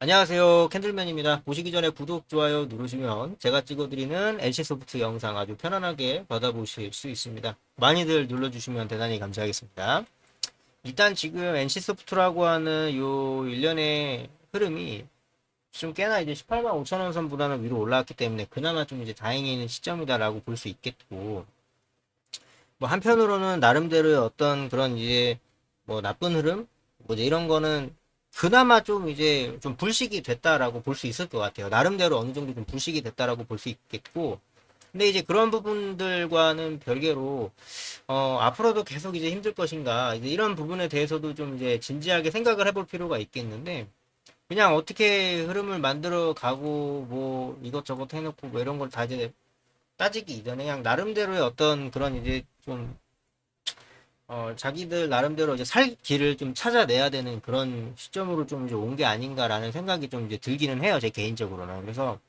안녕하세요. 캔들맨입니다. 보시기 전에 구독, 좋아요 누르시면 제가 찍어드리는 NC소프트 영상 아주 편안하게 받아보실 수 있습니다. 많이들 눌러주시면 대단히 감사하겠습니다. 일단 지금 NC소프트라고 하는 요 일련의 흐름이 좀 꽤나 이제 18만 5천원 선보다는 위로 올라왔기 때문에 그나마 좀 이제 다행히 있는 시점이다라고 볼 수 있겠고 뭐 한편으로는 나름대로의 어떤 그런 이제 뭐 나쁜 흐름 뭐 이제 이런 거는 그나마 좀 이제 좀 불식이 됐다라고 볼 수 있을 것 같아요. 나름대로 어느 정도 좀 불식이 됐다라고 볼 수 있겠고. 근데 이제 그런 부분들과는 별개로, 어, 앞으로도 계속 이제 힘들 것인가, 이제 이런 부분에 대해서도 좀 이제 진지하게 생각을 해볼 필요가 있겠는데, 그냥 어떻게 흐름을 만들어 가고, 뭐, 이것저것 해놓고, 뭐 이런 걸 다 이제 따지기 이전에 그냥 나름대로의 어떤 그런 이제 좀 어, 자기들 나름대로 이제 살 길을 좀 찾아내야 되는 그런 시점으로 좀 이제 온 게 아닌가라는 생각이 좀 이제 들기는 해요, 제 개인적으로는. 그래서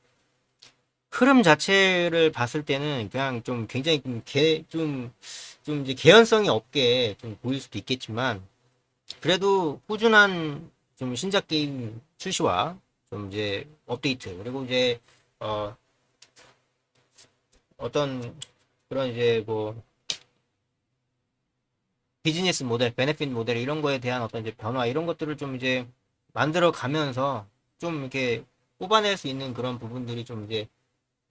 흐름 자체를 봤을 때는 그냥 좀 굉장히 좀 개, 좀, 좀 이제 개연성이 없게 좀 보일 수도 있겠지만, 그래도 꾸준한 좀 신작 게임 출시와 좀 이제 업데이트, 그리고 이제, 어, 어떤 그런 이제 뭐, 비즈니스 모델, 베네핏 모델 이런 거에 대한 어떤 이제 변화 이런 것들을 좀 이제 만들어 가면서 좀 이렇게 뽑아낼 수 있는 그런 부분들이 좀 이제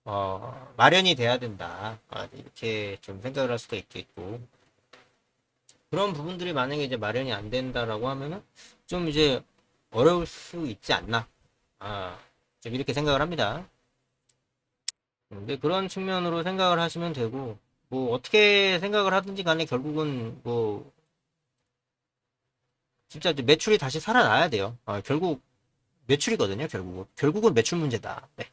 어 마련이 돼야 된다. 아, 이렇게 좀 생각을 할 수도 있겠고 그런 부분들이 만약에 이제 마련이 안 된다라고 하면은 좀 이제 어려울 수 있지 않나. 아, 좀 이렇게 생각을 합니다. 근데 그런 측면으로 생각을 하시면 되고 뭐 어떻게 생각을 하든지 간에 결국은 뭐 진짜 매출이 다시 살아나야 돼요. 아, 결국 매출이거든요. 결국은 결국은 매출 문제다. 네.